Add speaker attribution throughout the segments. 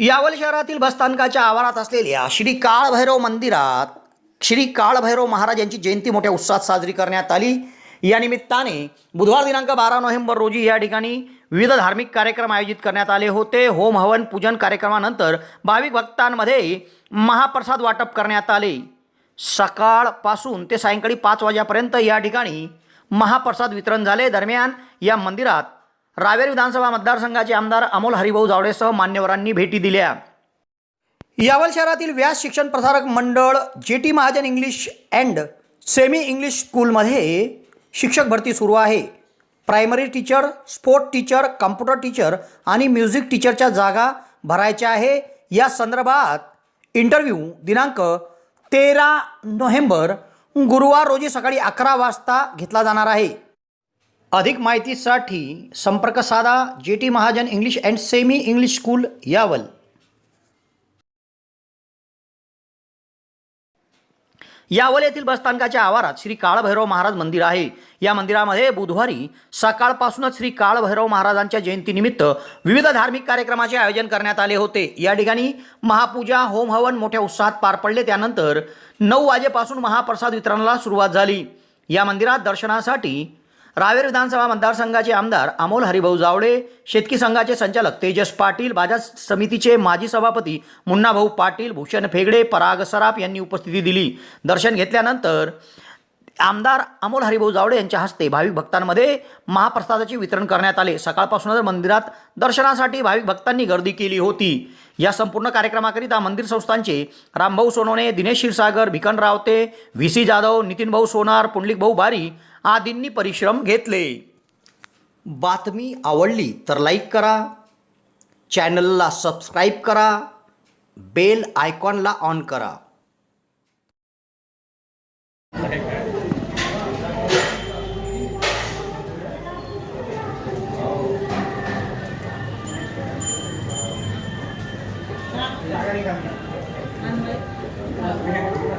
Speaker 1: यावल शहरातील बसस्थानकाच्या आवारात असलेल्या श्री काळभैरव मंदिरात श्री काळभैरव महाराज यांची जयंती मोठ्या उत्साहात साजरी करण्यात आली. या निमित्ताने बुधवार दिनांक बारा नोव्हेंबर रोजी या ठिकाणी विविध धार्मिक कार्यक्रम आयोजित करण्यात आले होते. होम हवन पूजन कार्यक्रमानंतर भाविक भक्तांमध्ये महाप्रसाद वाटप करण्यात आले. सकाळपासून ते सायंकाळी पाच वाजेपर्यंत या ठिकाणी महाप्रसाद वितरण झाले. दरम्यान या मंदिरात रावेर विधानसभा मतदारसंघाचे आमदार अमोल हरिभाऊ जावडेसह मान्यवरांनी भेटी दिल्या. यावल शहरातील व्यास शिक्षण प्रसारक मंडळ J T Mahajan English and semi English स्कूलमध्ये शिक्षक भरती सुरू आहे. Primary teacher sport teacher computer teacher आणि म्युझिक टीचरच्या जागा भरायच्या आहे. या संदर्भात इंटरव्ह्यू दिनांक तेरा नोव्हेंबर गुरुवार रोजी सकाळी अकरा वाजता घेतला जाणार आहे. अधिक माहितीसाठी संपर्क साधा J T Mahajan English and semi English school Yawal. Yawal येथील बसस्थानकाच्या आवारात श्री काळभैरव महाराज मंदिर आहे. या मंदिरामध्ये बुधवारी सकाळपासूनच श्री काळभैरव महाराजांच्या जयंतीनिमित्त विविध धार्मिक कार्यक्रमाचे आयोजन करण्यात आले होते. या ठिकाणी महापूजा होम हवन मोठ्या उत्साहात पार पडले. त्यानंतर नऊ वाजेपासून महाप्रसाद वितरणाला सुरुवात झाली. या मंदिरात दर्शनासाठी रावेर विधानसभा मतदारसंघाचे आमदार अमोल हरिभाऊ जावळे शेतकी संघाचे संचालक तेजस पाटील बाजार समितीचे माजी सभापती मुन्नाभाऊ पाटील भूषण फेगडे पराग सराफ यांनी उपस्थिती दिली. दर्शन घेतल्यानंतर आमदार अमोल हरिभाऊ जावडे यांच्या हस्ते भाविक भक्तांमध्ये महाप्रसादाचे वितरण करण्यात आले. सकाळपासूनच मंदिरात दर्शनासाठी भाविक भक्तांनी गर्दी केली होती. या संपूर्ण कार्यक्रमाकरिता मंदिर संस्थांचे रामभाऊ सोनवणे दिनेश क्षीरसागर भिकन रावते व्ही सी जाधव नितीनभाऊ सोनार पुंडलिकभाऊ बारी आदींनी परिश्रम घेतले. बातमी आवडली तर लाईक करा चॅनलला सबस्क्राईब करा बेल आयकॉनला ऑन करा.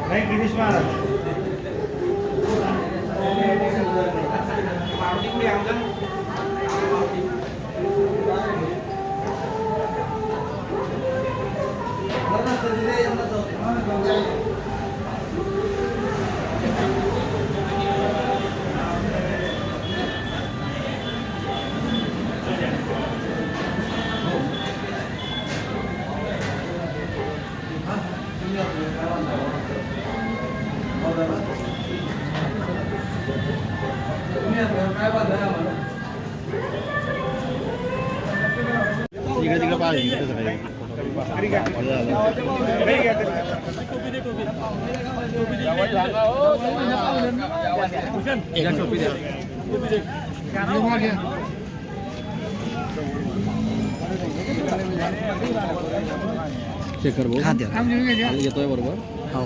Speaker 2: नहीं गिरीश महाराज
Speaker 3: Thank you. तिकडे
Speaker 2: तिकडे पाहिजे तरी.
Speaker 3: शेखर भाऊ
Speaker 1: द्या.
Speaker 3: बरोबर
Speaker 1: हो